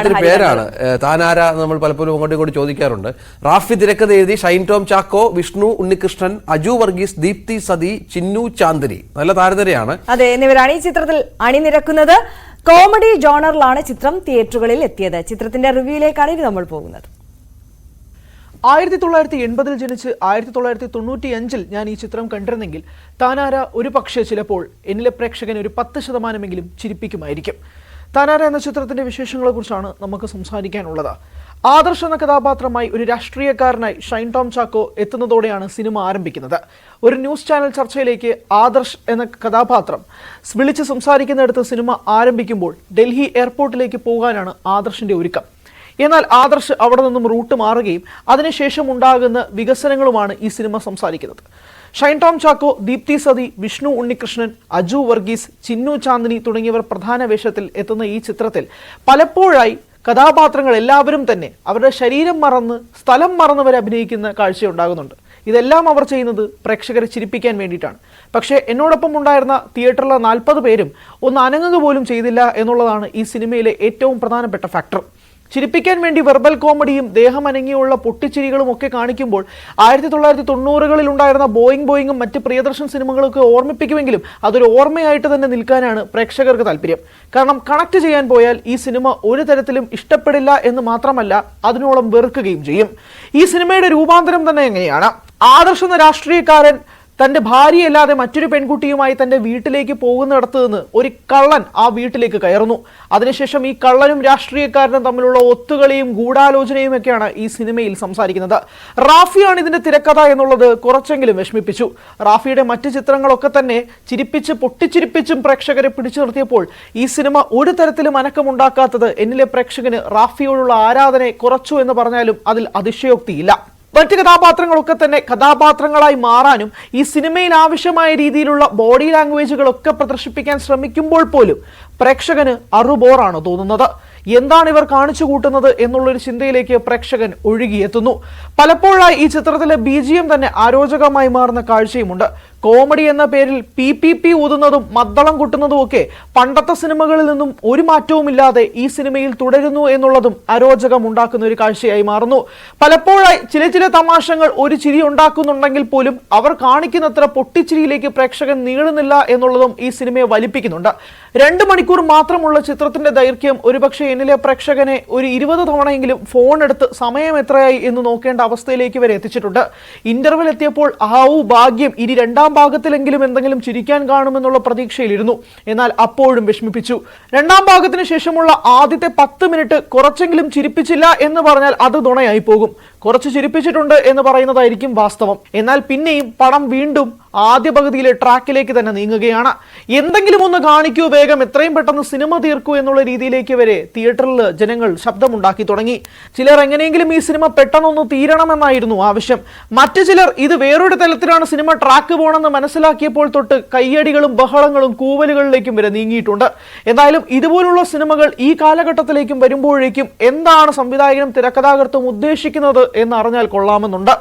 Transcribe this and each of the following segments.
ഒരു പേരാണ്. താനാര നമ്മൾ പലപ്പോഴും അങ്ങോട്ടും ഇങ്ങോട്ട് ചോദിക്കാറുണ്ട്. റാഫി തിരക്കഥ എഴുതി ഷൈൻ ടോം ചാക്കോ വിഷ്ണു ഉണ്ണികൃഷ്ണൻ അജു വർഗീസ് ദീപ്തി സതി ചിന്നു ചാന്ദിനി. നല്ല താരതരയാണ് അതെ എന്നിവരാണ് ഈ ചിത്രത്തിൽ അണിനിരക്കുന്നത്. കോമഡി ജോണറിലാണ് ചിത്രം തിയേറ്ററുകളിൽ എത്തിയത്. ചിത്രത്തിന്റെ റിവ്യൂയിലേക്കാണ് ഇനി നമ്മൾ പോകുന്നത്. ആയിരത്തി തൊള്ളായിരത്തി എൺപതിൽ ജനിച്ച് ആയിരത്തി തൊള്ളായിരത്തി തൊണ്ണൂറ്റി അഞ്ചിൽ ഞാൻ ഈ ചിത്രം കണ്ടിരുന്നെങ്കിൽ താനാര ഒരു പക്ഷേ ചിലപ്പോൾ എന്നിലെ പ്രേക്ഷകൻ ഒരു പത്ത് ശതമാനമെങ്കിലും ചിരിപ്പിക്കുമായിരിക്കും. താനാര എന്ന ചിത്രത്തിന്റെ വിശേഷങ്ങളെക്കുറിച്ചാണ് നമുക്ക് സംസാരിക്കാനുള്ളത്. ആദർശ എന്ന കഥാപാത്രമായി ഒരു രാഷ്ട്രീയക്കാരനായി ഷൈൻ ടോം ചാക്കോ എത്തുന്നതോടെയാണ് സിനിമ ആരംഭിക്കുന്നത്. ഒരു ന്യൂസ് ചാനൽ ചർച്ചയിലേക്ക് ആദർശ് എന്ന കഥാപാത്രം വിളിച്ച് സംസാരിക്കുന്നിടത്ത് സിനിമ ആരംഭിക്കുമ്പോൾ ഡൽഹി എയർപോർട്ടിലേക്ക് പോകാനാണ് ആദർശിന്റെ ഒരുക്കം. എന്നാൽ ആദർശ് അവിടെ നിന്നും റൂട്ട് മാറുകയും അതിനുശേഷം ഉണ്ടാകുന്ന വികസനങ്ങളുമാണ് ഈ സിനിമ സംസാരിക്കുന്നത്. ഷൈൻ ടോം ചാക്കോ ദീപ്തി സതി വിഷ്ണു ഉണ്ണികൃഷ്ണൻ അജു വർഗീസ് ചിന്നു ചാന്ദിനി തുടങ്ങിയവർ പ്രധാന വേഷത്തിൽ എത്തുന്ന ഈ ചിത്രത്തിൽ പലപ്പോഴായി കഥാപാത്രങ്ങൾ എല്ലാവരും തന്നെ അവരുടെ ശരീരം മറന്ന് സ്ഥലം മറന്നവരെ അഭിനയിക്കുന്ന കാഴ്ചയുണ്ടാകുന്നുണ്ട്. ഇതെല്ലാം അവർ ചെയ്യുന്നത് പ്രേക്ഷകരെ ചിരിപ്പിക്കാൻ വേണ്ടിയിട്ടാണ്. പക്ഷേ എന്നോടൊപ്പം ഉണ്ടായിരുന്ന തിയേറ്ററിലെ നാൽപ്പത് പേരും ഒന്ന് അനങ്ങുക പോലും ചെയ്തില്ല എന്നുള്ളതാണ് ഈ സിനിമയിലെ ഏറ്റവും പ്രധാനപ്പെട്ട ഫാക്ടർ ചിരിപ്പിക്കാൻ വേണ്ടി വെർബൽ കോമഡിയും ദേഹം അനങ്ങിയുള്ള പൊട്ടിച്ചിരികളും ഒക്കെ കാണിക്കുമ്പോൾ ആയിരത്തി തൊള്ളായിരത്തി തൊണ്ണൂറുകളിൽ ഉണ്ടായിരുന്ന ബോയിങ് ബോയിങ്ങും മറ്റ് പ്രിയദർശൻ സിനിമകളൊക്കെ ഓർമ്മിപ്പിക്കുമെങ്കിലും അതൊരു ഓർമ്മയായിട്ട് തന്നെ നിൽക്കാനാണ് പ്രേക്ഷകർക്ക് താല്പര്യം. കാരണം കണക്ട് ചെയ്യാൻ പോയാൽ ഈ സിനിമ ഒരു തരത്തിലും ഇഷ്ടപ്പെടില്ല എന്ന് മാത്രമല്ല അതിനോളം വെറുക്കുകയും ചെയ്യും. ഈ സിനിമയുടെ രൂപാന്തരം തന്നെ എങ്ങനെയാണ്? ആദർശ രാഷ്ട്രീയക്കാരൻ തന്റെ ഭാര്യയല്ലാതെ മറ്റൊരു പെൺകുട്ടിയുമായി തന്റെ വീട്ടിലേക്ക് പോകുന്നിടത്ത് നിന്ന് ഒരു കള്ളൻ ആ വീട്ടിലേക്ക് കയറുന്നു. അതിനുശേഷം ഈ കള്ളനും രാഷ്ട്രീയക്കാരനും തമ്മിലുള്ള ഒത്തുകളിയും ഗൂഢാലോചനയും ഒക്കെയാണ് ഈ സിനിമയിൽ സംസാരിക്കുന്നത്. റാഫിയാണ് ഇതിന്റെ തിരക്കഥ എന്നുള്ളത് കുറച്ചെങ്കിലും വിഷമിപ്പിച്ചു. റാഫിയുടെ മറ്റ് ചിത്രങ്ങളൊക്കെ തന്നെ ചിരിപ്പിച്ച് പൊട്ടിച്ചിരിപ്പിച്ചും പ്രേക്ഷകരെ പിടിച്ചു നിർത്തിയപ്പോൾ ഈ സിനിമ ഒരു തരത്തിലും അനക്കമുണ്ടാക്കാത്തത് എന്നിലെ പ്രേക്ഷകന് റാഫിയോടുള്ള ആരാധനയെ കുറച്ചു എന്ന് പറഞ്ഞാലും അതിൽ അതിശയോക്തിയില്ല. മറ്റ് കഥാപാത്രങ്ങളൊക്കെ തന്നെ കഥാപാത്രങ്ങളായി മാറാനും ഈ സിനിമയിൽ ആവശ്യമായ രീതിയിലുള്ള ബോഡി ലാംഗ്വേജുകളൊക്കെ പ്രദർശിപ്പിക്കാൻ ശ്രമിക്കുമ്പോൾ പോലും പ്രേക്ഷകന് അറുബോറാണ് തോന്നുന്നത്. എന്താണ് ഇവർ കാണിച്ചു കൂട്ടുന്നത് എന്നുള്ളൊരു ചിന്തയിലേക്ക് പ്രേക്ഷകൻ ഒഴുകിയെത്തുന്നു. പലപ്പോഴായി ഈ ചിത്രത്തിലെ ബി തന്നെ അരോചകമായി മാറുന്ന കാഴ്ചയുമുണ്ട്. കോമഡി എന്ന പേരിൽ പി പി പി ഊതുന്നതും മദ്ദളം കൊട്ടുന്നതും ഒക്കെ പണ്ടത്തെ സിനിമകളിൽ നിന്നും ഒരു മാറ്റവുമില്ലാതെ ഈ സിനിമയിൽ തുടരുന്നു എന്നുള്ളതും അരോചകം ഉണ്ടാക്കുന്ന ഒരു കാഴ്ചയായി മാറുന്നു. പലപ്പോഴായി ചില ചില തമാശങ്ങൾ ഒരു ചിരി ഉണ്ടാക്കുന്നുണ്ടെങ്കിൽ പോലും അവർ കാണിക്കുന്നത്ര പൊട്ടിച്ചിരിയിലേക്ക് പ്രേക്ഷകൻ നീളുന്നില്ല എന്നുള്ളതും ഈ സിനിമയെ വലിപ്പിക്കുന്നുണ്ട്. രണ്ട് മണിക്കൂർ മാത്രമുള്ള ചിത്രത്തിന്റെ ദൈർഘ്യം ഒരുപക്ഷെ എന്നിലെ പ്രേക്ഷകനെ ഒരു ഇരുപത് തവണയെങ്കിലും ഫോൺ എടുത്ത് സമയം എത്രയായി എന്ന് നോക്കേണ്ട അവസ്ഥയിലേക്ക് വരെ എത്തിച്ചിട്ടുണ്ട്. ഇന്റർവെൽ എത്തിയപ്പോൾ ആവു ഭാഗ്യം ഇനി രണ്ടാം ഭാഗത്തിലെങ്കിലും എന്തെങ്കിലും ചിരിക്കാൻ കാണുമെന്നുള്ള പ്രതീക്ഷയിലിരുന്നു. എന്നാൽ അപ്പോഴും വിഷമിപ്പിച്ചു. രണ്ടാം ഭാഗത്തിന് ശേഷമുള്ള ആദ്യത്തെ പത്ത് മിനിറ്റ് കുറച്ചെങ്കിലും ചിരിപ്പിച്ചില്ല എന്ന് പറഞ്ഞാൽ അത് തുണയായി പോകും. കുറച്ച് ചിരിപ്പിച്ചിട്ടുണ്ട് എന്ന് പറയുന്നതായിരിക്കും വാസ്തവം. എന്നാൽ പിന്നെയും പടം വീണ്ടും ആദ്യ പകുതിയിലെ ട്രാക്കിലേക്ക് തന്നെ നീങ്ങുകയാണ്. എന്തെങ്കിലും ഒന്ന് കാണിക്കൂ വേഗം. എത്രയും പെട്ടെന്ന് സിനിമ തീർക്കൂ എന്നുള്ള രീതിയിലേക്ക് വരെ തിയേറ്ററിൽ ജനങ്ങൾ ശബ്ദമുണ്ടാക്കി തുടങ്ങി. ചിലർ എങ്ങനെയെങ്കിലും ഈ സിനിമ പെട്ടെന്നൊന്ന് തീരണമെന്നായിരുന്നു ആവശ്യം. മറ്റു ചിലർ ഇത് വേറൊരു തലത്തിലാണ് സിനിമ ട്രാക്ക് പോകണമെന്ന് മനസ്സിലാക്കിയപ്പോൾ തൊട്ട് കയ്യടികളും ബഹളങ്ങളും കൂവലുകളിലേക്കും വരെ നീങ്ങിയിട്ടുണ്ട്. എന്തായാലും ഇതുപോലുള്ള സിനിമകൾ ഈ കാലഘട്ടത്തിലേക്കും വരുമ്പോഴേക്കും എന്താണ് സംവിധായകനും തിരക്കഥാകൃത്തും ഉദ്ദേശിക്കുന്നത് എന്ന് അറിഞ്ഞാൽ കൊള്ളാമെന്നുണ്ട്.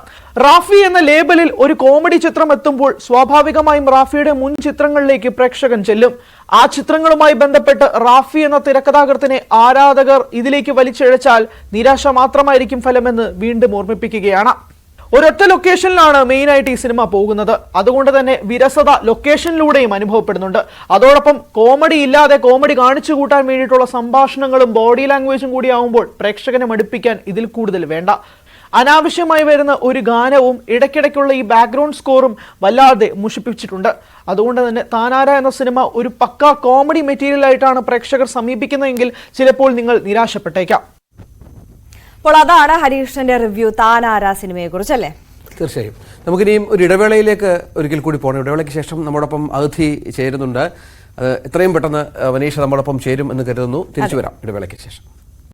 റാഫി എന്ന ലേബലിൽ ഒരു കോമഡി ചിത്രം എത്തുമ്പോൾ സ്വാഭാവികമായും റാഫിയുടെ മുൻ ചിത്രങ്ങളിലേക്ക് പ്രേക്ഷകൻ ചെല്ലും. ആ ചിത്രങ്ങളുമായി ബന്ധപ്പെട്ട് റാഫി എന്ന തിരക്കഥാകൃത്തിനെ ആരാധകർ ഇതിലേക്ക് വലിച്ചിഴച്ചാൽ നിരാശ മാത്രമായിരിക്കും ഫലമെന്ന് വീണ്ടും ഓർമ്മിപ്പിക്കുകയാണ്. ഒരൊറ്റ ലൊക്കേഷനിലാണ് മെയിനായിട്ട് ഈ സിനിമ പോകുന്നത്. അതുകൊണ്ട് തന്നെ വിരസത ലൊക്കേഷനിലൂടെയും അനുഭവപ്പെടുന്നുണ്ട്. അതോടൊപ്പം കോമഡി ഇല്ലാതെ കോമഡി കാണിച്ചു കൂട്ടാൻ വേണ്ടിയിട്ടുള്ള സംഭാഷണങ്ങളും ബോഡി ലാംഗ്വേജും കൂടി ആവുമ്പോൾ പ്രേക്ഷകനെ മടുപ്പിക്കാൻ ഇതിൽ കൂടുതൽ വേണ്ട. അനാവശ്യമായി വരുന്ന ഒരു ഗാനവും ഇടയ്ക്കിടയ്ക്കുള്ള ഈ ബാക്ക്ഗ്രൗണ്ട് സ്കോറും വല്ലാതെ മുഷിപ്പിച്ചിട്ടുണ്ട്. അതുകൊണ്ട് തന്നെ താനാര എന്ന സിനിമ ഒരു പക്ക കോമഡി മെറ്റീരിയൽ ആയിട്ടാണ് പ്രേക്ഷകർ സമീപിക്കുന്നതെങ്കിൽ ചിലപ്പോൾ നിങ്ങൾ നിരാശപ്പെട്ടേക്കാം. അപ്പോൾ അതാണ് ഹരികൃഷ്ണന്റെ റിവ്യൂ താനാര സിനിമയെ കുറിച്ചല്ലേ തീർച്ചയായും. നമുക്കിനിയും ഒരു ഇടവേളയിലേക്ക് ഒരിക്കൽ കൂടി പോകണം ഇടവേളയ്ക്ക് ശേഷം നമ്മോടൊപ്പം അതിഥി ചേരുന്നുണ്ട്. അത് എത്രയും പെട്ടെന്ന് വനീഷ നമ്മോടൊപ്പം ചേരും എന്ന് കരുതുന്നു. തിരിച്ചു വരാം ഇടവേളയ്ക്ക് ശേഷം.